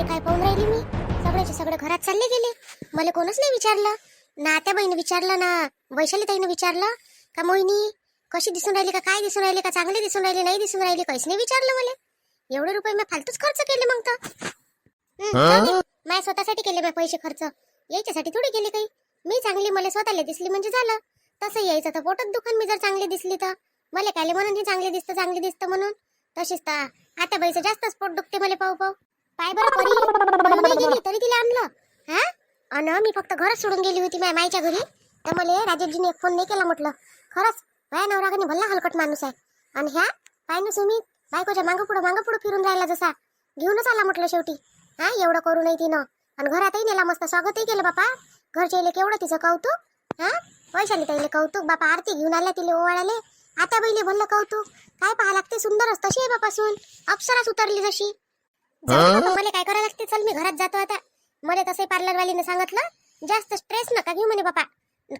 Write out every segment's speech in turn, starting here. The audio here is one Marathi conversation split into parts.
हे काय पाहून राहिली मी? सगळ्याचे सगळे घरात चालले गेले. मला कोणच नाही विचारलं. ना त्या बहिणी विचारलं ना वैशाली ताईनं विचारलं. का मोहिनी कशी दिसून राहिली का काय दिसून राहिली का चांगली दिसून राहिली नाही दिसून राहिली काहीच नाही विचारलं मला. एवढे रुपये मी फालतूच खर्च केले मग तर. माझ्या स्वतःसाठी केले मी पैसे खर्च. यायच्यासाठी थोडी केले काही. मी चांगली मला स्वतःला दिसली म्हणजे झालं. तसं यायचं तर पोटच दुकान मी जर चांगली दिसली तर. मला कायले म्हणून ही चांगली दिसतं चांगली दिसतं म्हणून. तशीच तर आता बाईचं जास्तच पोट दुखते मला पाहू पाहू पाय बरं परी. पळून नाही गेली तरी तिला आणलं. हा? अन मी फक्त घरच सोडून गेली होती माझ्या माईच्या घरी. तर मला राजेशजीने एक फोन नाही केला म्हटलं. खरंच माझ्या नवरागाने भल्ला हलकट माणूस आहे. आणि ह्या पाय ना सुमित बायकोच्या मागं पुढं मागं पुढं फिरून राहिला जसा. घेऊनच आला म्हटलं शेवटी. हा एवढं करू नाही तिनं. आणि घरातही नेला मस्त स्वागतही केलं बापा. घरच्या केवढं तिचं कौतुक? हा? पैशाने ताईले कौतुक. बापा आरती घेऊन आल्या तिले ओवाळाले. आता बैले भल्ल कौतुक. काय पाहा लागते सुंदरच तशी आहे बापासून अप्सराच उतरली जशी. मला काय करायला लागते? चल मी घरात जातो आता. मला तसं पार्लरवालीने सांगितलं जास्त स्ट्रेस नका घेऊ म्हणे बापा.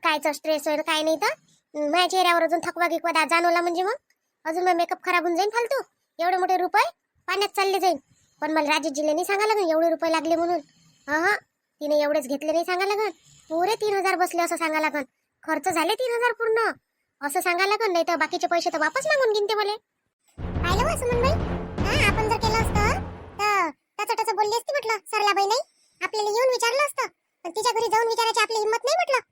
कायचा स्ट्रेस होईल काय नाही तर माझ्या चेहऱ्यावर अजून थकवा गिकवा दा- जाणवला म्हणजे मग. अजून मग मेकअप खराब होऊन जाईल फालतू. एवढे मोठे रुपये पाण्यात चालले जाईल पण मला राजेशजीला नाही सांगा लागन एवढे रुपये लागले म्हणून. हा हा तिने एवढेच घेतले नाही सांगा लागन पुरे तीन हजार बसले असं सांगा लागन खर्च झाले तीन हजार पूर्ण. असं सांगा लागन नाही तर बाकीचे पैसे तर वापस मागून घेईन ते मला. पाहिलं बा सुमनबाई? त्याचं त्याचं बोलली असती म्हटलं सरला बाई नाही. आपल्याला येऊन विचारलं असतं. पण तिच्या घरी जाऊन विचारायची आपली हिंमत नाही म्हटलं?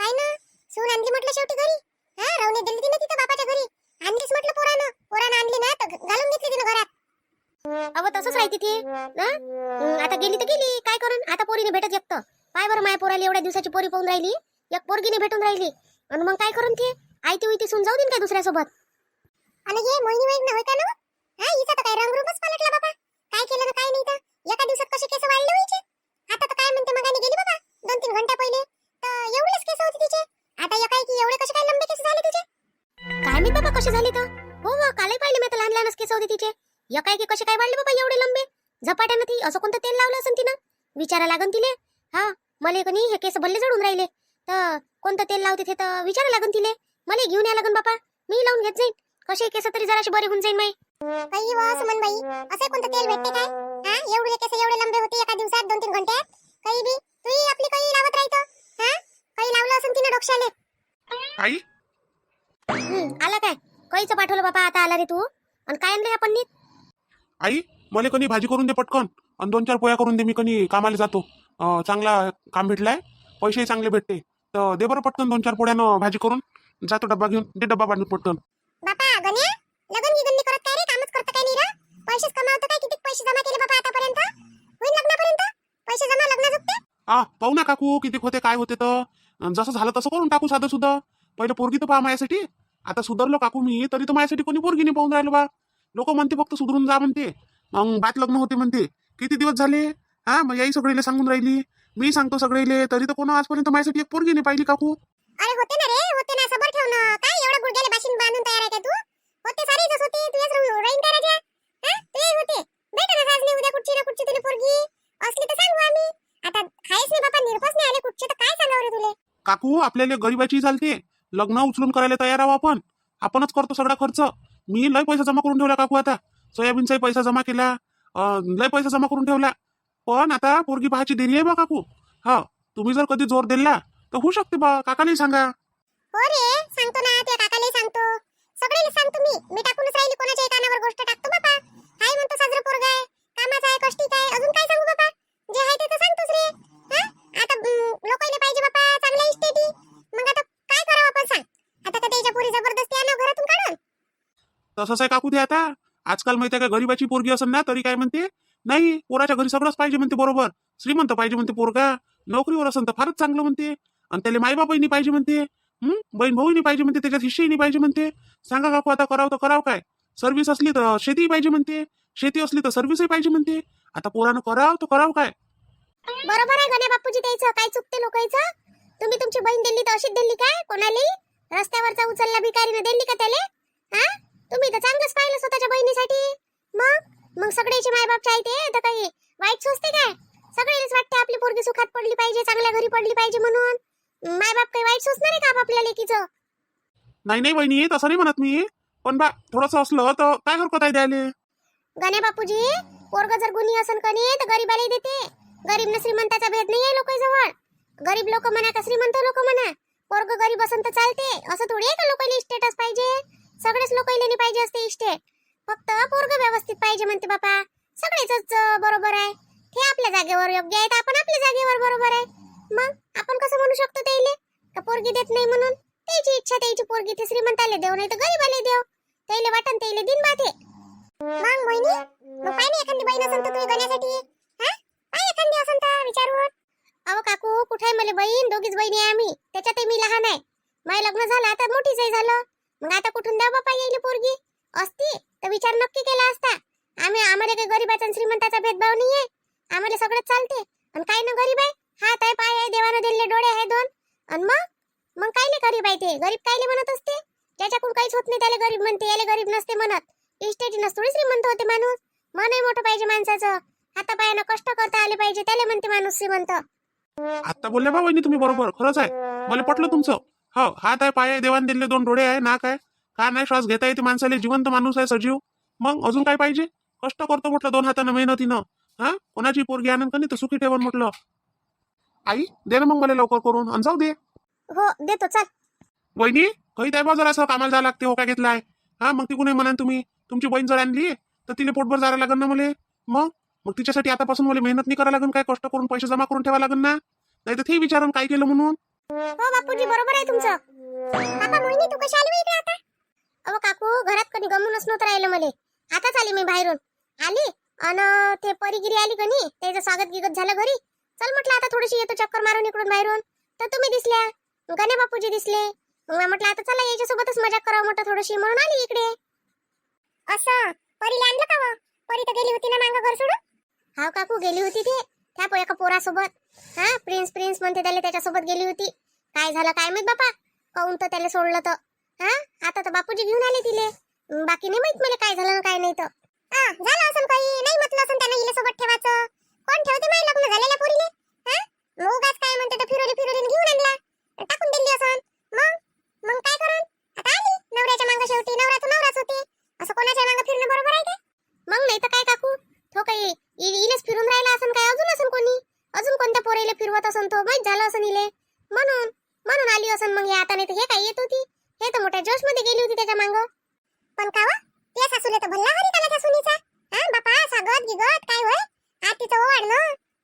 पाय ना. सून आणली म्हटलं शेवटी घरी. हा रावणे दिली तिने तिथं बापाच्या घरी. आणलीच म्हटलं पोरानं. पोरानं आणली ना तर घालून घेतली तिनं घरात. अहो तसंच राहते ती. आता गेली तर गेली. काय करून? आता पोरीने भेटत एकतं पाय बरं माया पोराला एवढ्या दिवसाची पोरी पाहून राहिली. एक पोरगीने भेटून राहिली. आणि मग काय करून ती? आयती उयती सून जाऊ देईन काय दुसऱ्यासोबत? आणि हे मोहिनी वैग होय का ना हा हिचा तर काय रंगरूपच पलटला बाबा. काय केलं ना काय नाही तर एका दिवसात कसे केस वाढले व्हायचे? आता तर काय म्हणते मगाने गेली बाबा दोन तीन घंटा पहिले. तर एवढेच केस होते तिचे. आता एका की एवढे कसे काय लंबे केस झाले तुझे काय माहीत बाबा कसे झाले तर? हो हो कालही पाहिले मी तर लहान लहानच केस होते तिचे. एका की कसे काय वाढले बाबा एवढे लंबे? झपाट्यानं ती असं कोणतं तेल लावलं असेल तिनं? विचारा लागन तिले. हा मला कोणी हे केस भल्ले जडून राहिले. तर कोणतं तेल लावते ते तर विचारा लागन तिले. मला घेऊन या लागन बापा. मी लावून घेत जाईन. कसे केस तरी जराशी बरे होऊन जाईन माई. काही वा सुमन बाई. असे कोणतं तेल भेटते काय? हा? एवढे केस एवढे लंबे होते एका दिवसात दोन तीन घंट्यात? काही बी? तू आपली काही लावत राहतो. हा? काही लावलं असेल तिने डोक्याले. आई? आला काय? काहीच पाठवलं बापा आता आला रे तू. आणि काय आणलं या पन्नीत आई मला कणी भाजी करून दे पटकन. आणि दोन चार पोया करून दे मी कणी कामाला जातो. अं, चांगला काम भेटलाय पैसेही चांगले भेटते. तर दे बरं पटकन दोन चार पोळ्यानं भाजी करून. जातो डब्बा घेऊन दे डब्बा बांधून पटकन. बापा गण्या? लग्न नाही करत काय रे? कामच करत काय नाही रे पैसेच कमावतो काय? किती पैसे जमा केले बाबा आतापर्यंत? होईल लग्नापर्यंत? पैसे जमा लग्न जुकते आ पाहू ना काकू किती होते काय होते तर. अन् जसं झालं तसं करून टाकू साधं सुद्धा पहिलं पोरगी तर पहा माझ्यासाठी. आता सुधारलो काकू मी तरी तर माझ्यासाठी कोणी पोरगी नाही पाहून राहिलो बा. लोक म्हणते फक्त सुधरून जा म्हणते. मग बात लग्न होते म्हणते. किती दिवस झाले? हा मग याही सगळेले सांगून राहिली. मी सांगतो सगळेले तरी तर कोण आजपर्यंत माझ्यासाठी एक पोरगी नाही पाहिली काकू. अरे होते ना रे होते ना. सबर ठेव ना काय एवढं गुडघ्याला बाशिंग बांधून होते सारे जस होते. तू येस राहीन काय राजा हा? तू ये होते. भेट ना साजनी उद्या कुठची ना कुठची तुला पोरगी. असली तर सांगू आम्ही. आता खायच नाही बाबा निर्पस नाही आले कुठचे तर काय सांगावं रे तुले? काकू आपल्याला गरीबाची चालते. लग्न उचलून करायला तयार आहो आपण. आपणच करतो सगळा खर्च. मी लय पैसा जमा करून ठेवला काकू आता. सोयाबीनचाही पैसा जमा केला. लय पैसा जमा करून ठेवला. पण आता पोरगी पाहायची देरी आहे बा काकू. हा तुम्ही जर कधी जोर दिला तर होऊ शकते बा. काकालाही सांगा. हो रे सांगतो ना. त्या काकाला सांगतो. सगळ्याला सांगतो मी. मी टाकूनच राहिली कोणाच्या कानावर गोष्ट टाकतो बाबा हाय म्हणतो साजरं पोरगा आहे कामाचा आहे कष्टीच आहे. अजून काय सांगू बाबा जे आहे ते तर सांगतोच रे. हा? आता लोकांना पाहिजे बाबा चांगल्या इस्टेटी. मग आता काय करावं आपण सांग? आता का त्याच्या पोरी जबरदस्ती आणा घरातून काढून. तसंच आहे काकू दे आता. आजकाल माहिती आहे का गरीबाची पोरगी असेल ना तरी काय म्हणते? नाही पोराच्या घरी सगळंच पाहिजे म्हणते बरोबर. श्रीमंत पाहिजे म्हणते पोरगा. नोकरीवर असेल तर फारच चांगलं म्हणते. आणि त्याला मायबापही पाहिजे म्हणते. हं? बहीण भाऊही पाहिजे म्हणते त्याच्यात हिस्सेही नाही पाहिजे म्हणते. सांगा काकू आता करावं तर करावं काय? सर्व्हिस असली तर शेतीही पाहिजे म्हणते. शेती असली तर सर्व्हिसही पाहिजे म्हणते. आता पोरानं करावं तर करावं काय? बरोबर आहे गण्या बापूजी त्याचं. काय चुकते लोकांचं? तुम्ही तुमची बहीण दिली तर अशीच दिली काय? कोणाली? रस्त्यावरचा उचलला भिकारीनं दिली का त्याले? हा? तुम्ही तर चांगलंच पाहिलं स्वतःच्या बहिणीसाठी. मग? मग सगळ्याचे मायबाप चाहते तर काही वाईट सोचते काय? सगळेच वाटते आपली पोरगी सुखात पडली पाहिजे चांगल्या घरी पडली पाहिजे म्हणून. मायबाप काही वाईट सोचणार आहे का आपल्या लेकीचं? नाही नाही बहिणी तसं नाही म्हणत मी. पण बा थोडंसं असलं तर काय हरकत आहे द्यायला गण्या बापूजी पोरग जर गुणी असन कणी तर गरीबाला देते. गरीब न श्रीमंताचा भेद नाही आहे लोकांजवळ गरीब लोक म्हणा का श्रीमंत लोक म्हणा पोरग गरीब असन तर चालते. असं थोडी आहे का लोकांना स्टेटस पाहिजे? सगळेच नाही पाहिजे असते इस्टेट फक्त पोरग व्यवस्थित पाहिजे म्हणते बापा. सगळेच बरोबर आहे. ते आपल्या जागेवर योग्य आहे तर आपण आपल्या जागेवर बरोबर आहे. मग आपण कसं म्हणू शकतो त्याइले? का पोरगी देत नाही म्हणून? त्याची इच्छा त्याची पोरगी ते श्रीमंताले देव नाही तर गरीबाले देव. त्याइले वाटन त्याइले दिन बाते मग बहिणी मग पाय नाही एखादी बहीण असन तर तुझ्या गण्यासाठी हा? पाय एखादी असन तर विचारून अहो काकू कुठे आहे मला बहीण? दोघीच बहिणी आहे आम्ही. त्याच्यातही मी लहान आहे. माझं लग्न झालं आता मोठीच आहे झालं. मग आता कुठून द्या बापा येईल पोरगी? असती तर विचार नक्की केला असता. आम्ही आम्हाला काही गरीबाचा आणि श्रीमंताचा भेदभाव नाहीये. आम्हाला सगळं चालते. आणि काय ना गरीब आहे? हात आहे पाय आहे देवानं दिलेले डोळे आहे दोन. आणि मग? मग कायले गरीब आहे ते? गरीब कायले म्हणत असते? ज्याच्याकडून काहीच होत नाही त्याला गरीब म्हणते. याला गरीब नसते म्हणत. इस्टेटीनच थोडी श्रीमंत होते माणूस. मनही मोठं पाहिजे माणसाचं. हातापायानं कष्ट करता आले पाहिजे त्याला म्हणते माणूस श्रीमंत. आता बोलले बा वहिनी तुम्ही बरोबर. खरंच आहे. मला पटलं तुमचं? हो हात आहे पाय आहे देवान दिलेले दोन डोळे आहे. नाक आहे का नाही श्वास घेता येते माणसाला? जिवंत माणूस आहे सजीव. मग अजून काय पाहिजे? कष्ट करतो म्हटलं दोन हातानं मेहनतीनं. हा? कोणाची पोरगी आनंद का नाही तर सुखी ठेवून म्हटलं? आई दे ना मग मला लवकर करून आणि जाऊ दे. हो देतो चल. वहिनी काही द्या बा जरा असं कामाला जावं लागते हो काय घेतलाय? हा मग तिकून म्हणा तुम्ही. तुमची बहीण जर आणली तर तिला पोटभर जायला लागेल ना मला. मग? मग तिच्यासाठी आतापासून मला मेहनत नाही करावं लागेल काय कष्ट करून पैसे जमा करून ठेवा लागेल ना? नाही तर ते विचारून काय केलं म्हणून? हो बापूजी बरोबर आहे तुमचं. काका मोहिनी तू कशी आली इकडे आता? अहो काकू घरात कधी गमूनच नव्हतं राहिलं मले. आताच आली मी बाहेरून. आली अन ते परिगिरी आली कनी त्याचं स्वागत गिगत झालं घरी. चल म्हटलं आता थोडीशी येतो चक्कर मारून इकडून बाहेरून. तर तुम्ही दिसल्या. गणे बापूजी दिसले. मग म्हटलं आता चला याच्यासोबतच मजा करावं म्हटलं थोडीशी. म्हणून आली इकडे. असं? परीला आणलं का व? परी तर गेली होती ना मांग घर सोडून? हाव काकू गेली होती ते. त्या एका पोरासोबत. हा प्रिन्स प्रिन्स म्हणते त्याला त्याच्यासोबत गेली होती. काय झालं काय माहीत बापा? काऊन तर त्याला सोडलं तर. हा आता तर बापूजी घेऊन आले तिले. बाकी नाही माहीत मला काय झालं काय नाही तर. हा, झालं असं काही. नाही म्हटलं असं त्यांना हिला सोबत ठेवायचं. कोण ठेवते माझ्या लग्न झालेल्या पोरीले? हा? मग उगाच काय म्हणते तर फिरोली घेऊन आणला. टाकून दिली असं. मग? मग काय करून? आता आली. नवऱ्याच्या मागं शेवटी. नवरा तू नवराच होते. असं कोणाच्या मागं फिरणं बरोबर आहे का? मग नाही तर काय काकू? तो काही इलेच फिरून राहिला असन काय? अजून असन कोणी? अजून कोणत्या पोरीला फिरवत असन तो? माहीत झालं असं इले. म्हणून म्हणून आली असन मग हे आता नाही तर हे काय येत होती? हे तर मोठ्या जोशमध्ये गेली होती त्याच्या मांग. पण कावा ते सासूले तर भल्ला हरी त्याला त्या सुनीचा. हा बापा सागत गिगत काय होय? आतीचं ओवाड न?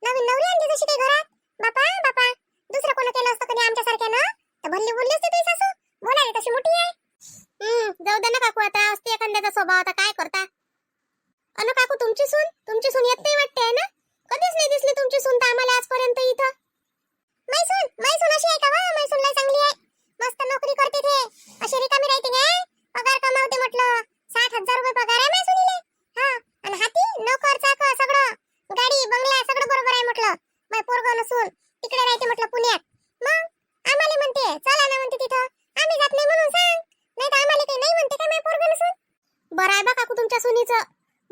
नवीन नवरी आणली जशी काही घरात? बापा बापा दुसरं कोण केलं असतं कधी आमच्या सारख्यानं तर भल्ली बोलली असते तुझी सासू? बोलायला तशी मोठी आहे. हम्म जाऊ दे ना काकू आता असते एखाद्याचा स्वभाव आता काय करता? अन काकू तुमची सून? तुमची सून येत नाही वाटते ना? कधीच नाही दिसली तुमची सून तर आम्हाला आजपर्यंत इथं. मैसून मैसून अशी आहे का वा? मैसून लय चांगली आहे. मस्त नोकरी करते ते. अशी रिकामी राहते काय पगार कमावते म्हटलं. साठ हजार रुपये पगार आहे मैसुनीले हा आणि हाती नोकर चाकर सगळं. गाडी बंगला सगळं बरोबर आहे म्हटलं. मै पोरग नसून तिकडे राहते म्हटलं पुण्यात. मग आम्हाला म्हणते चला ना म्हणते तिथं. आम्ही जात नाही म्हणून सांग. नाही तर आम्हाला काही नाही म्हणते का मै पोरग नसून? बरं आहे बा काकू तुमच्या सुनीचं.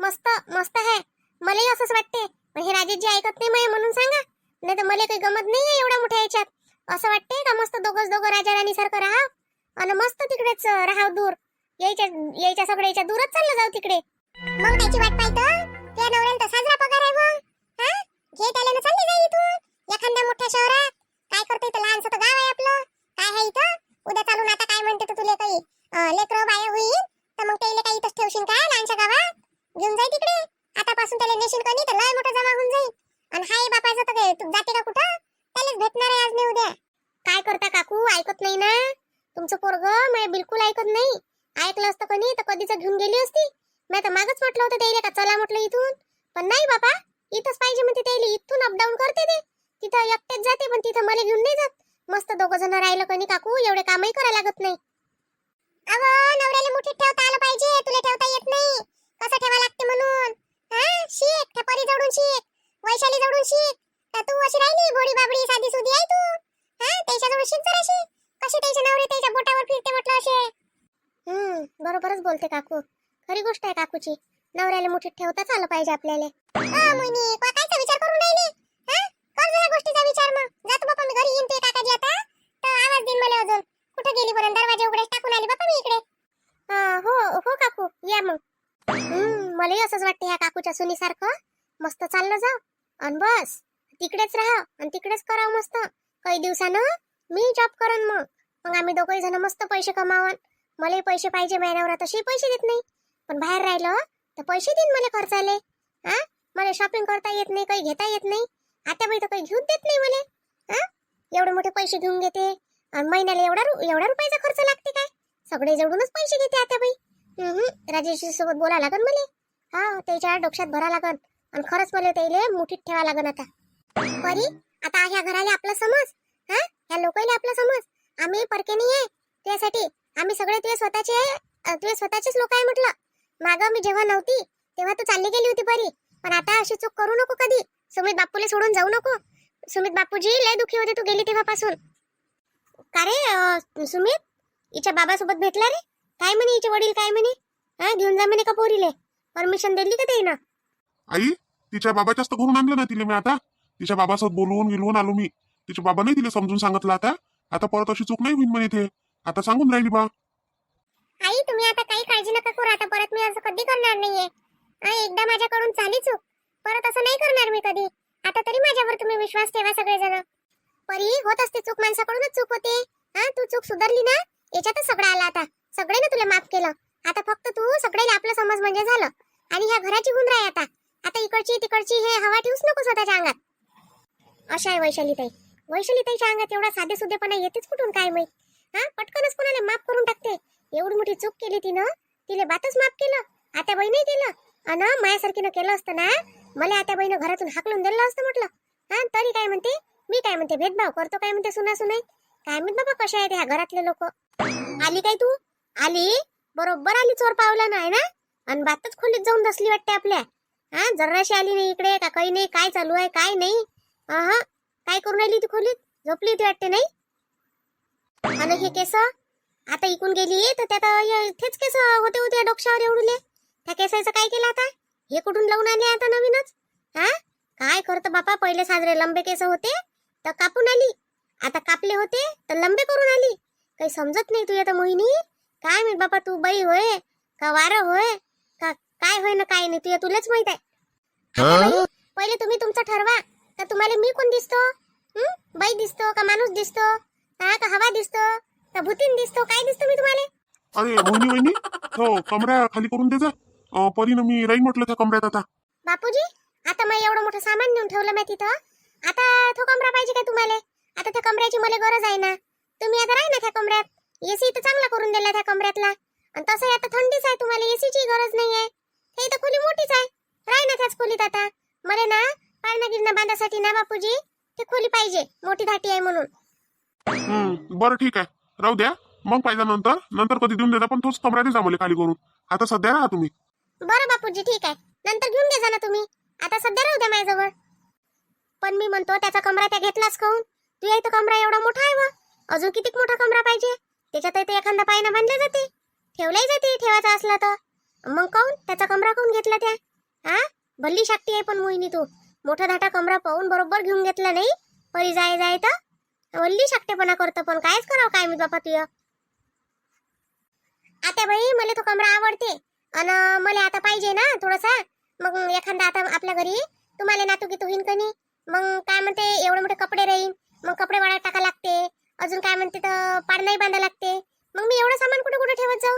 मस्त मस्त आहे. मलाही असंच वाटते. पण हे राजेशजी ऐकत नाही माय म्हणून सांगा. नाही तर मला काही गमत नाही एवढ्या मोठ्या याच्यात असं वाटते का मस्त दोघंच दोघं राजा राणी सारखं राहा आणि मस्त तिकडेच राहाव दूर. यायच्या यायच्या सगळ्या याच्या दूरच चाललं जाऊ तिकडे. मग त्याची वाट पाहतो त्या नवऱ्याला साजरा पगार आहे हा? घे त्याला ना चालली जाई इथून. एखाद्या मोठ्या शहरात. काय करतो इथं? लहानसं तर गाव आहे आपलं. काय आहे इथं? उद्या चालून आता काय म्हणते तर तुला काही? लेकर बाया होईल तर मग त्याला काही इथंच ठेवशील काय लहानशा गावात? घेऊन जाई तिकडे. आतापासून त्याला नेशील कणी तर लय मोठं जमा होऊन जाईल आणि हाय बापाचं तर काय? तू जाते का कुठं? त्यालाच भेटणार आहे आज नाही उद्या. काय करता काकू? ऐकत नाही ना? तुमचं पोरग मला बिलकुल ऐकत नाही. ऐकलं असतं कणी तर कधीच घेऊन गेली असती. मी तर मागच म्हटलं होतं त्याला का चला म्हटलं इथून. पण नाही बापा. इथंच पाहिजे म्हणते त्याला इथून अपडाऊन करते ते. तिथं एकटेच जाते पण तिथं मला घेऊन नाही जात. मस्त दोघ जण राहिलं कणी काकू एवढे कामही करायला लागत नाही. अव नवऱ्याला मुठीत ठेवता आलं पाहिजे तुला ठेवता येत नाही. कसं ठेवा लागते म्हणून? हा? शिक त्या जवळून शिक वैशाली जवळून शिक का तू अशी राहिली भोडी बाबडी साधी सुधी आहे तू? हा? त्याच्याजवळ शिक जराशी कशी त्याच्या नवरी त्याच्या बोटावर फिरते म्हटलं असे. हम्म बरोबरच बोलते काकू. खरी गोष्ट आहे काकूची. नवऱ्याला मुठीत ठेवताच आलं पाहिजे आपल्याला. हा मोहिनी का कायचा विचार करून राहिली? हा? कर जरा गोष्टीचा विचार मग. जातो बापा मी घरी येईन ते काकाजी आता. तर आवाज देईन मला अजून. कुठे गेली बरं? दरवाजा उघडे टाकून आली बापा मी इकडे. हा, हो हो काकू. या मग. मलाही असंच वाटतं ह्या काकूच्या सुनीसारखं. मस्त चाललं जा आणि बस. तिकडेच राहा आणि तिकडेच कराव मस्त. काही दिवसानं मी जॉब करन मग. मग आम्ही दोघही जण मस्त पैसे कमावन. मलाही पैसे पाहिजे महिन्यावर. तसे पैसे देत नाही. पण बाहेर राहिलं तर पैसे देईन मला खर्चाले. हा? मला शॉपिंग करता येत नाही काही घेता येत नाही. आता बाई तर काही घेऊन देत नाही मला. हा एवढे मोठे पैसे घेऊन घेते. महिन्याला एवढा एवढा रुपयाचा खर्च लागते काय? सगळे जवळूनच पैसे घेते आता बाई राजेशी सोबत बोला लागन मला. हा त्याच्या डोक्यात भरा लागन. आणि खरंच मला त्याले मुठीत ठेवा लागन आता. परी आता ह्या घराला आपलं समज. हा? ह्या लोकांना आपलं समज. आम्ही परके नाही आहे त्यासाठी आम्ही सगळे तुझे स्वतःचे तुझे स्वतःचेच लोक आहे म्हटलं. मागं मी जेव्हा नव्हती तेव्हा तू चालली गेली होती परी. पण आता अशी चूक करू नको कधी. सुमित बापूला सोडून जाऊ नको. सुमित बापूजी लय दुखी होते तू गेली तेव्हापासून. का रे सुमित? हिच्या बाबासोबत भेटला रे? काय म्हणे हिचे वडील काय म्हणे? हा घेऊन जा म्हणे का पोरीले? परमिशन दिली का ते ना आई तिच्या बाबाच्याच तर घरून आणलं ना तिला मी आता. तिच्या बाबासोबत बोलवून गिलवून आलो मी. तिच्या बाबा नाही तिला समजून सांगितलं आता. आता परत अशी चूक नाही होईल म्हणे ते. आता सांगून राहिली बा. आई तुम्ही आता काही काळजी नका करू. आता परत मी असं कधी करणार नाहीये? एकदा माझ्याकडून चाली चूक. परत असं नाही करणार मी कधी. आता तरी माझ्यावर तुम्ही विश्वास ठेवा सगळेजण. परी होत असते चूक माणसाकडूनच चूक होते. हा तू चूक सुधारली ना? याच्यातच सगळं आलं आता. सगळ्यांनी तुला माफ केलं. आता फक्त तू सगळ्याला आपलं समज म्हणजे झालं. आणि ह्या घराची गुण राही आता. आता इकडची तिकडची हे हवा ठेवूच नको स्वतःच्या अंगात. अशा आहे वैशालीताई. वैशालीताईच्या अंगात एवढा साधे सुधेपणा येतेच कुठून काय माहीत? हा पटकनच कोणाला माफ करून टाकते. एवढी मोठी चूक केली तिनं. तिले बातच माफ केलं. आता बाई नाही केलं. अन मायासारखीनं केलं असतं ना मला आता बहिणं घरातून हाकलून दिलं असतं म्हटलं. हा तरी काय म्हणते? मी काय म्हणते भेदभाव करतो काय म्हणते सुना सुने काय म्हणत बाबा कशा आहेत ह्या घरातले लोक? आली काय तू? आली? बरोबर आली चोर पावला नाही ना? आणि बातच खोलीत जाऊन बसली वाटते आपल्या. हा जराशी आली नाही इकडे का काही नाही काय चालू आहे काय नाही? हा काय करून राहिली ती खोलीत? झोपली होती वाटते नाही? आणि हे केस आता इकून गेली तर त्यात अ, इथेच केस होते होते डोक्षावर एवढले. त्या केसाचं काय केलं आता? हे कुठून लावून आले आता नवीनच? हा? काय करतो बापा पहिले साजरे लंबे केस होते तर कापून आली. आता कापले होते तर लंबे करून आली. काही समजत नाही तू आता मोहिनी. काय माहीत बापा तू बाई होय का वारं होय का काय होय ना काय नाही तुया तुलाच माहीत आहे. पहिले तुम्ही तुमचं ठरवा का तुम्हाला मी कोण दिसतो? बाई दिसतो का माणूस दिसतो? हा का हवा दिसतो? का भूतीन दिसतो? काय दिसतो मी तुम्हाला? अरे मोहिनी वहिनी हो कमरा खाली करून दे जा. अं, परीनं मी राहीन म्हटलं त्या कमऱ्यात आता. बापूजी आता मग एवढं मोठं सामान नेऊन ठेवलं मी तिथं आता तो कमरा पाहिजे काय तुम्हाला? आता त्या कमऱ्याची मला गरज आहे ना. तुम्ही आता राही ना त्या कमऱ्यात. एसी तर चांगला करून दिला त्या कमऱ्यातला. आणि तसंही आता थंडीच आहे तुम्हाला एसीची गरज नाही आहे हे तर खोली मोठीच आहे. राही ना त्याच खोलीत आता. मला ना पाळणा गिरणा बांधासाठी ना बापूजी ती खोली पाहिजे. मोठी धाटी आहे म्हणून. हम्म बरं ठीक आहे. राहू द्या. मग पाहिजे नंतर. नंतर कधी देऊन देता पण तोच कमरा दे जा मला खाली करून. आता सध्या राहा तुम्ही. बरं बापूजी ठीक आहे. नंतर घेऊन घे जा ना तुम्ही. आता सध्या राहू द्या माझ्याजवळ. पण मी म्हणतो त्याचा कमरा त्या घेतलाच काहून? तू इथं कमरा एवढा मोठा आहे व. अजून किती मोठा कमरा पाहिजे? त्याच्यात ते एखादा पायना बांधले जाते. ठेवलाही जाते ठेवायचा असला तर. मग काऊन त्याचा कमरा काऊन घेतला त्या? हा भल्ली शाक्टी आहे पण मोहिनी तू. मोठा धाटा कमरा पाहून बरोबर घेऊन घेतला नाही? परी जाय जाय तर. वल्ली शाकटेपणा करतो पण कायच करावं काय मी बापा तुय आता बाई मला तो कमरा आवडते. अन मला आता पाहिजे ना थोडासा. मग एखादा आता आपल्या घरी तुम्हाला नातू की होईन कनी. मग काय म्हणते एवढे मोठे कपडे राहीन. मग कपडे वाळत टाका लागते. अजून काय म्हणते तर पाड नाही बांधा लागते. मग मी एवढं सामान कुठे कुठे ठेवत जाऊ?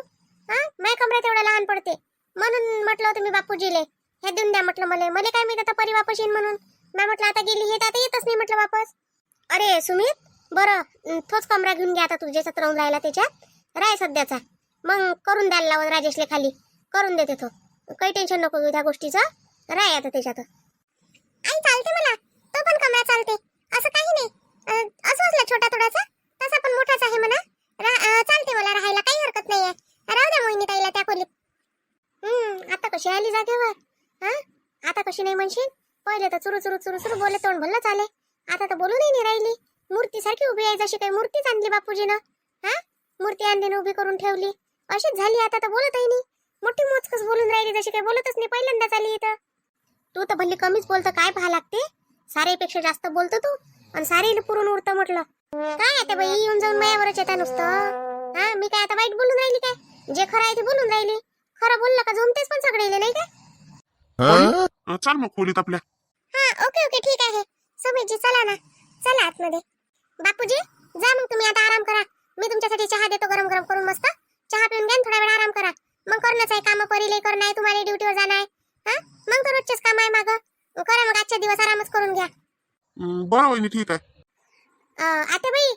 हा? माझ्या कमऱ्यात एवढा लहान पडते. म्हणून म्हटलं होतं मी बापूजीले हे देऊन द्या म्हटलं मला. मला काय मी आता परी वापस येईन म्हणून. मी म्हटलं आता गेली हे तर आता येतच नाही म्हटलं वापस. अरे सुमित बरं तोच कमरा घेऊन घ्या आता तुझ्या सत्र राहून राहिला त्याच्यात. राय सध्याचा. मग करून द्यायला लावत राजेशले खाली. करून देते तो. काही टेन्शन नको घेऊ त्या गोष्टीचं. राय आता त्याच्यात. आई चालते मला तो पण कमरा चालते. असं काही नाही. असं असला छोटा थोडासा. तसा पण मोठाच आहे म्हणा. रा- चालते मला राहायला. काही हरकत नाही आहे राहू द्या मोहिनी ताईला त्या खोलीत. हम्म आता कशी आली जागेवर? हा? आता कशी नाही म्हणशील? पहिले तर चुरू चुरू चुरू चुरू बोले तोंड भल्लं चाले आता तर बोलूनही नाही राहिली. मूर्ती सारखी उभी आहे जशी काही मूर्तीच आणली बापूजीनं. हा? मूर्ती आणली उभी करून ठेवली. अशीच झाली आता तर बोलतही नाही. मोठी मोजकच बोलून राहिली जशी काही बोलतच नाही पहिल्यांदाच आली इथं. तू तर भल्ली कमीच बोलतं काय पाहा लागते? सारेपेक्षा जास्त बोलतो तू? आणि सारेला पुरून उरतं म्हटलं. काय आता बाई येऊन जाऊन मायावरच येता नुसतं? हा मी काय आता वाईट बोलून राहिली काय? जे खरं आहे ते बोलून राहिली. खरं बोललं का जमतेच पण सगळे नाही काय अं, चाल मग खोलीत आपल्या. हा ओके ओके ठीक आहे. सुमितजी चला ना. चला आतमध्ये. बापूजी जा मग तुम्ही आता आराम करा. मी तुमच्यासाठी चहा देतो गरम गरम करून मस्त. चहा पिऊन घ्या आणि थोडा वेळ आराम करा. मग करणंच आहे काम परीले करणं आहे तुम्हाला ड्युटीवर जाणं आहे. हा? मग तर रोजचेच काम आहे मागं. करा मग आजच्या दिवस आरामच करून घ्या. अं, बरं वहिनी ठीक आहे. आता बाई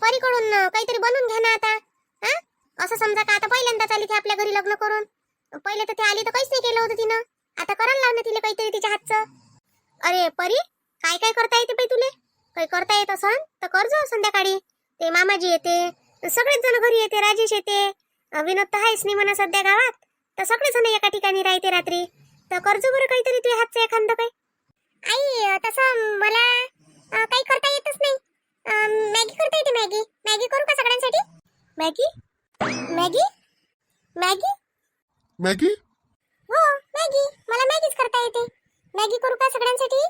परीकडून अं, काहीतरी बनवून घ्या ना आता. हा? असं समजा का आता पहिल्यांदाच आली ती आपल्या घरी लग्न करून. पहिले तर ती आली तर काहीच नाही केलं होतं तिनं. आता करायला लावलं तिला काहीतरी तिच्या हातचं. अरे परी काय काय करता येते बाई तुले? काही करता येत असं तर कर जो संध्याकाळी. ते मामाजी येते. सगळेच जण घरी येते राजेश येते. विनोद तर आहेच नाही म्हणा सध्या गावात. तर सगळे जण एका ठिकाणी राहते रात्री. तर कर्ज बरं काहीतरी तुझ्या हातचं एखादं काही आई तसं मला काही करता येतच नाही. मॅगी करता येते मॅगी. मॅगी करू का सगळ्यांसाठी? मॅगी? मॅगी? मॅगी? मॅगी हो मॅगी मला मॅगीच करता येते मॅगी करू का सगळ्यांसाठी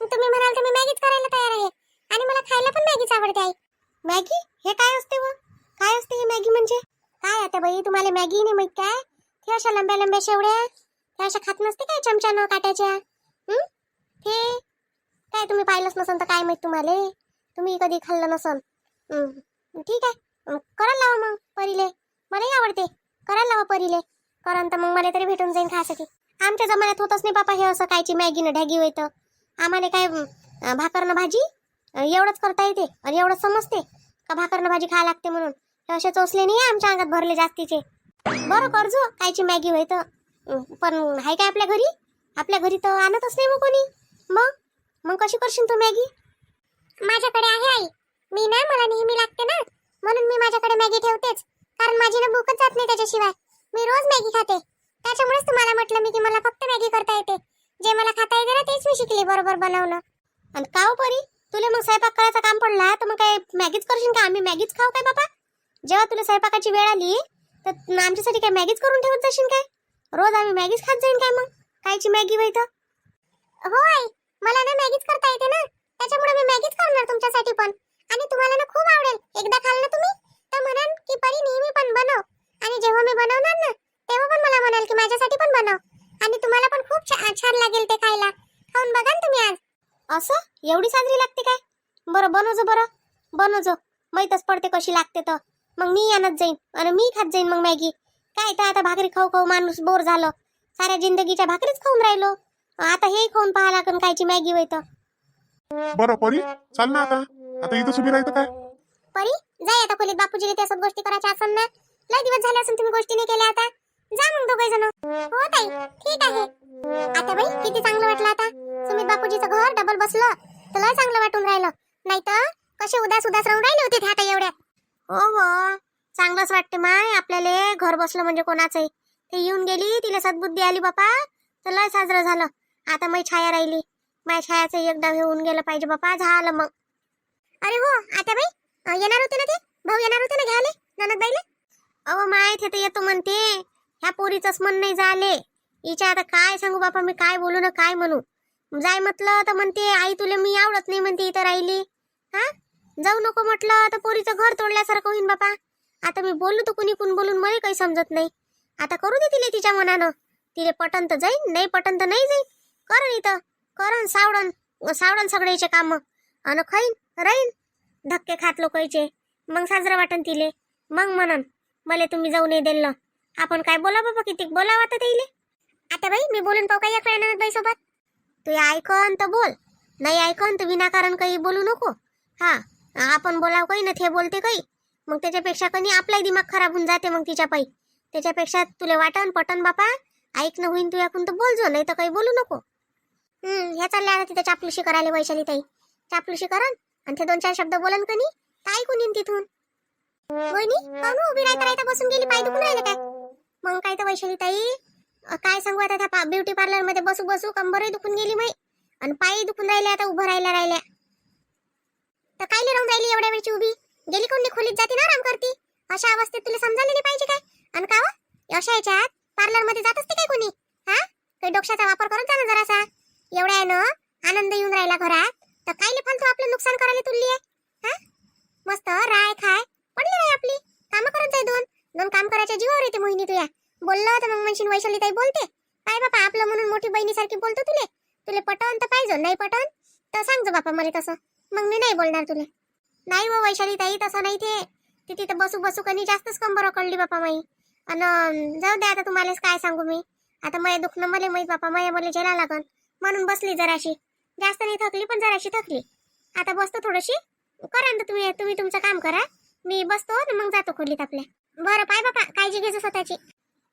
तुम्ही म्हणाल तर मी मॅगीच करायला तयार आहे आणि मला खायला पण मॅगीच आवडते आई मॅगी हे काय असते व काय असते ही मॅगी म्हणजे काय आता बाई तुम्हाला मॅगी नाही माहीत काय लंबे अशा शेवड्या? त्या अशा खात नसते काय चमच्यानं काट्याच्या? हं? ते काय तुम्ही पाहिलंच नसन तर काय माहीत तुम्हाला? तुम्ही कधी खाल्लं नसन? हं, ठीक आहे. अं, करायला लावा मग परीले. मलाही आवडते. करायला लावा परीले. कारण तर मग मला तरी भेटून जाईल खायसाठी. आमच्या जमान्यात होतच नाही बापा हे असं कायची मॅगीनं ढॅगी होतं आम्हाला काय अं, भाकरनं भाजी? अं, एवढंच करता येते आणि एवढंच समजते. का भाकरनं भाजी खा लागते म्हणून? हे असे चोचले नाही आमच्या अंगात भरले जास्तीचे. बरं करजो कायची मॅगी होय तर. पण आहे काय आपल्या घरी? आपल्या घरी तर आणतच नाही मग कोणी. मग? मग कशी करशील तू मॅगी? माझ्याकडे आहे आई. मी ना मला नेहमी लागते ना. म्हणून मी माझ्याकडे मॅगी ठेवतेच. कारण माझी ना भूकच जात नाही त्याच्याशिवाय. मी रोज मॅगी खाते. त्याच्यामुळेच तुम्हाला म्हटलं मी की मला फक्त मॅगी करता येते. जे मला खाता येते ना तेच मी शिकली बरोबर बनवणं. आणि का हो परी? तुला मग स्वयंपाक करायचं काम पडला तर मग काय मॅगीच करशील का? आम्ही मॅगीच खाऊ काय बाबा जेव्हा तुला स्वयंपाकाची वेळ आली तर आमच्यासाठी काय मॅगीच करून ठेवत जाशील काय? रोज आम्ही मॅगीच खात जाईन काय मग? कायची मॅगी होय तर. हो आई मला ना मॅगीच करता येते ना. त्याच्यामुळे मी मॅगीच करणार तुमच्यासाठी पण. आणि तुम्हाला ना खूप आवडेल. एकदा खाल ना तुम्ही तर म्हणाल की परी नेहमी पण बनव. आणि जेव्हा मी बनवणार ना तेव्हा पण मला म्हणाल की माझ्यासाठी पण बनव. आणि तुम्हाला पण खूप छान लागेल ते खायला. खाऊन बघा ना तुम्ही आज. असं? एवढी साजरी लागते काय? बरं बनवजो बरं. बनवजो. माहीतच पडते कशी लागते तर. मग मी आणत जाईन. आणि मी खात जाईन मग मॅगी. काय तर आता भाकरी खाऊ खाऊ माणूस बोर झालं. साऱ्या जिंदगीच्या भाकरीच खाऊन राहिलो. आता हेही खाऊन पाहा लागन कायची मॅगी होय तर. बरं परी. चाल ना आता. आता इथं उभी काय? परी जाय आता खोलीत बापूजीने त्या सब गोष्टी करायच्या असन ना. लय दिवस झाले असून तुम्ही गोष्टी नाही केल्या आता. जा मग दोघे जण. हो ताई ठीक आहे. आता बाई किती चांगलं वाटलं आता. सुमित बापूजीचं घर डबल बसलं. तर लय चांगलं वाटून राहिलं. नाही तर कसे उदास उदास राहून राहिले होते आता एवढ्या हो हो. चांगलंच वाटते माय आपल्याला. घर बसलं म्हणजे कोणाचंही. ते येऊन गेली तिला सद्बुद्धी आली बापा. तर लय साजरं झालं. आता मै छाया राहिली. माझ्या छायाचं एकदा हे होऊन गेलं पाहिजे बापा. झालं मग. अरे हो आता बाई येणार होते ना ते? भाऊ येणार होते ना घ्यायला? ननद बाईले अहो माय ते तर येतो म्हणते. ह्या पोरीचंच मन नाही झाले. हिच्या आता काय सांगू बापा मी काय बोलू ना काय म्हणू. जाय म्हटलं तर म्हणते आई तुला मी आवडत नाही म्हणते इथं राहिली. हा? जाऊ नको म्हटलं तर पोरीचं घर तोडल्यासारखं होईन बापा. आता मी बोललो तर कुणी कुण बोलून मला काही समजत नाही. आता करू दे तिले तिच्या मनानं. तिले पटन तर जाईन नाही पटन तर नाही जाईन. करन इथं. करन सावडन सावडन सगळ्याचे कामं. अन खाईन राहीन. धक्के खात लोकायचे. मग साजरं वाटन तिले. मग म्हणन मला तुम्ही जाऊ नाही दिलं आपण काय बोला बाबा किती बोलावं आता तिले आता बाई मी बोलून पाहू का या बाई सोबत. तू ऐकन तर बोल. नाही ऐकन तर विनाकारण काही बोलू नको. हा आपण बोलाव काही ना ते बोलते काही. मग त्याच्यापेक्षा कधी आपलाही दिमाग खराब होऊन जाते मग तिच्या पायी त्याच्यापेक्षा तुला वाटन पटन बापा ऐकणं होईन तू तर तर बोलजो नाही तर काही बोलू नको. हम्म ह्या चालल्या आता तिथं चापलुशी करायला वैशाली ताई. चापलुशी करन आणि ते दोन चार शब्द बोलन कनी तर ऐकून येईन तिथून. वहिनी काहून उभी राहता राहता बसून गेली पाय दुखून राहिले काय? मग काय तर वैशाली ताई काय सांगू आता त्या ब्युटी पार्लरमध्ये बसू बसू कंबरही दुखून गेली माई आणि पायही दुखून राहिले आता उभं राहिल्या राहिल्या तर कायले राहून राहिली एवढ्या वेळची उभी गेली कोणी खोलीत जाते ना आराम करते? अशा अवस्थेत तुला समजायला पाहिजे काय? आणि का हो? अशा याच्यात पार्लरमध्ये जात असते काय कोणी? हा? काही डोक्याचा वापर करून जा ना जरासा. एवढ्या आहे ना आनंद येऊन राहिला घरात. तर कायले फालतू आपलं नुकसान करायला तुलली आहे? हा? मस्त राय खाय. पडली नाही आपली. काम करत जाय दोन. दोन काम करायच्या जीवावर येते मोहिनी तुया. बोललं तर मग म्हणशील वैशाली ताई बोलते. काय बापा आपलं म्हणून मोठी बहिणीसारखी बोलतो तुले. तुले पटवून तर पाहिजे नाही पटवून? तर सांगतो बापा मला तसं. मग मी नाही बोलणार तुले. नाही व वैशाली ताई तसं नाही ते. ते तिथं बसू बसू कनी जास्तच कंबर कळली बापा माई. आणि जाऊ दे आता तुम्हालाच काय सांगू मी. आता मग दुखणं मला माहीत बापा माया मला जेला लागन. म्हणून बसली जराशी. जास्त नाही थकली पण जराशी थकली. आता बसतो थोडीशी. करा ना तुम्ही तुम्ही तुमचं काम करा. मी बसतो आणि मग जातो खोलीत आपल्या. बरं पाय बापा काळजी घ्यायचं स्वतःची.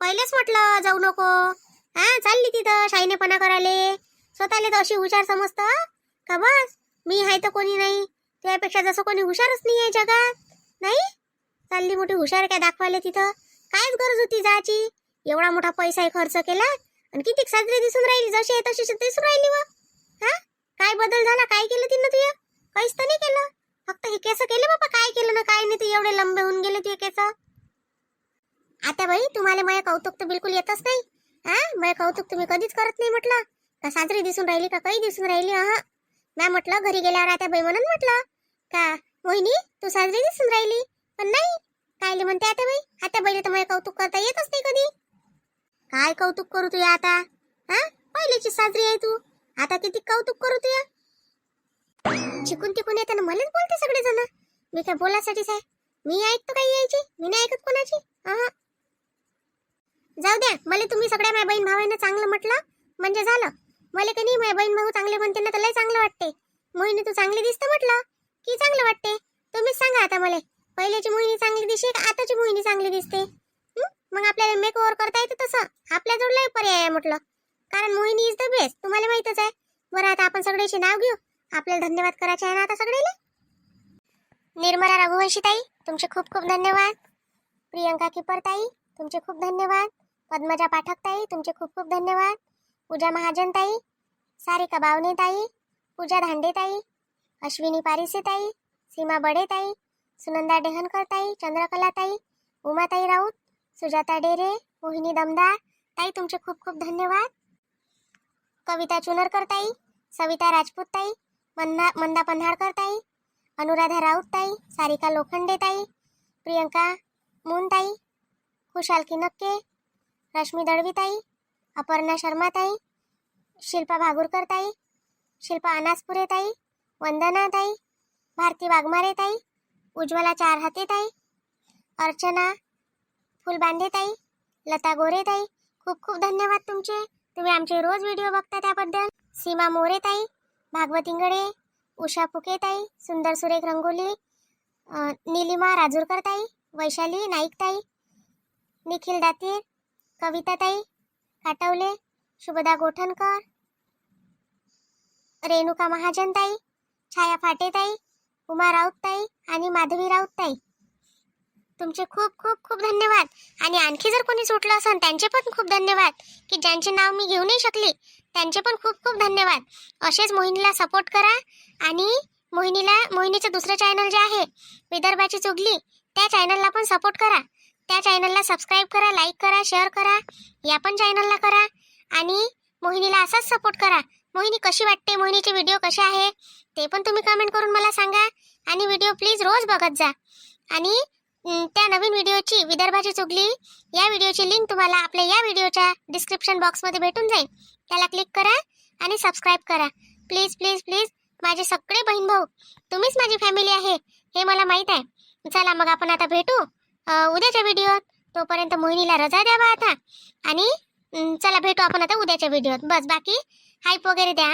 पहिलेच म्हटलं जाऊ नको. हा चालली तिथं शाईनेपणा करायले. स्वतःला तर अशी हुशार समजतं. का बस? मी आहे तर कोणी नाही. त्यापेक्षा जसं कोणी हुशारच नाही आहे जगात. नाही? चालली मोठी हुशार काय दाखवायला तिथं? कायच गरज होती जायची? एवढा मोठा पैसा खर्च केला आणि किती साजरी दिसून राहिली जशी आहे तशी दिसून राहिली व. हा? काय बदल झाला काय केलं तिनं तुझ्या काहीच तर नाही केलं. फक्त हे केस केले बाबा काय केलं ना काय नाही तू एवढे लंबे होऊन गेले तुझे केस. आता बाई तुम्हाला माझ्या कौतुक तर बिलकुल येतच नाही. हा? माझ्या कौतुक तुम्ही कधीच करत नाही म्हटलं. का साजरी दिसून राहिली का काही दिसून राहिली? हा मॅ म्हटलं घरी गेल्यावर आता बाई म्हणून म्हटलं का? मोहिनी तू साजरी दिसून राहिली. पण नाही. कायले म्हणते आता बाई? आता बैल तर मला कौतुक करता येतच नाही कधी. काय कौतुक करू तुया आता? हा? पहिलीची साजरी आहे तू. आता किती कौतुक करू तुया? चिकून तिकून येताना मलाच बोलते सगळे जण मी काय बोलासाठीच आहे? मी ऐकतो काही यायची? मी नाही ऐकत कोणाची? जाऊ द्या. मला तुम्ही सगळ्या माझ्या बहीण भावांना चांगलं म्हटलं म्हणजे झालं. मला की नाही माझ्या बहीण भाऊ चांगले म्हणते ना तर लय चांगलं वाटते. मोहिनी तू चांगली दिसतं म्हटलं. की चांगलं वाटते तुम्हीच सांगा आता मला. पहिल्याची मोहिनी चांगली दिसते का आताची मोहिनी चांगली दिसते? मग आपल्याला मेक ओव्हर करता येतं तसं? आपल्याजवळ लय पर्याय आहे म्हटलं. कारण मोहिनी इज द बेस्ट तुम्हाला माहितच आहे. बरं आता आपण सगळ्याचे नाव घेऊ. आपल्याला धन्यवाद करायचे आहे ना आता सगळ्याला? निर्मला रघुवंशी ताई तुमचे खूप खूप धन्यवाद. प्रियंका किपर ताई तुमचे खूप धन्यवाद. पद्मजा पाठक ताई तुमचे खूप खूप धन्यवाद. पूजा महाजन ताई सारिका बावने ताई पूजा धांडे ताई अश्विनी पारिसे ताई सीमा बडे ताई सुनंदा डेहनकर ताई चंद्रकला ताई उमाताई राऊत सुजाता डेरे मोहिनी दमदार. ताई तुमचे खूप खूप धन्यवाद. कविता चुनरकर ताई सविता राजपूत ताई मंदा मंदा पन्हाळकर ताई अनुराधा राऊत ताई सारिका लोखंडे ताई प्रियंका मून ताई खुशाल किनक्के रश्मी दळवी ताई अपर्णा शर्मा ताई शिल्पा भागुरकर ताई शिल्पा अनासपुरे ताई वंदना ताई भारती वाघमारे ताई उज्ज्वला चार हाते ताई अर्चना फुलबांधे ताई लता गोरे ताई खूप खूप धन्यवाद तुमचे. तुम्ही आमचे रोज व्हिडिओ बघता त्याबद्दल. सीमा मोरे ताई भागवत इंगडे उषा फुके ताई सुंदर सुरेख रंगोली नीलिमा निलिमा राजूरकर ताई वैशाली नाईक ताई निखिल दातीर कविता ताई काटवले शुभदा गोठणकर रेणुका महाजन ताई छाया फाटेताई उमा राऊतताई आणि माधवी राऊतताई तुमचे खूप खूप खूप धन्यवाद. आणि आणखी जर कोणी सुटलं असेल त्यांचे पण खूप धन्यवाद. की ज्यांचे नाव मी घेऊ नाही शकली त्यांचे पण खूप खूप धन्यवाद. असेच मोहिनीला सपोर्ट करा आणि मोहिनीला मोहिनीचं दुसरं चॅनल जे आहे विदर्भाची चुगली त्या चॅनलला पण सपोर्ट करा. त्या चॅनलला सबस्क्राईब करा लाईक करा शेअर करा या पण चॅनलला करा आणि मोहिनीला असाच सपोर्ट करा. मोहिनी कशी वाटते? मोहिनीचे व्हिडिओ कसे आहे? ते पण तुम्ही कमेंट करून मला सांगा. आणि व्हिडिओ प्लीज रोज बघत जा. आणि त्या नवीन व्हिडिओची विदर्भाची चुगली या व्हिडिओची लिंक तुम्हाला आपल्या या व्हिडिओच्या डिस्क्रिप्शन बॉक्समध्ये भेटून जाईल. त्याला क्लिक करा आणि सबस्क्राईब करा. प्लीज प्लीज प्लीज माझे सगळे बहीण भाऊ तुम्हीच माझी फॅमिली आहे हे मला माहीत आहे. चला मग आपण आता भेटू. उद्याच्या व्हिडिओत तोपर्यंत मोहिनीला रजा द्यावा आता. आणि चला भेटू आपण आता उद्याच्या व्हिडिओत बस बाकी हाईप वगैरे द्या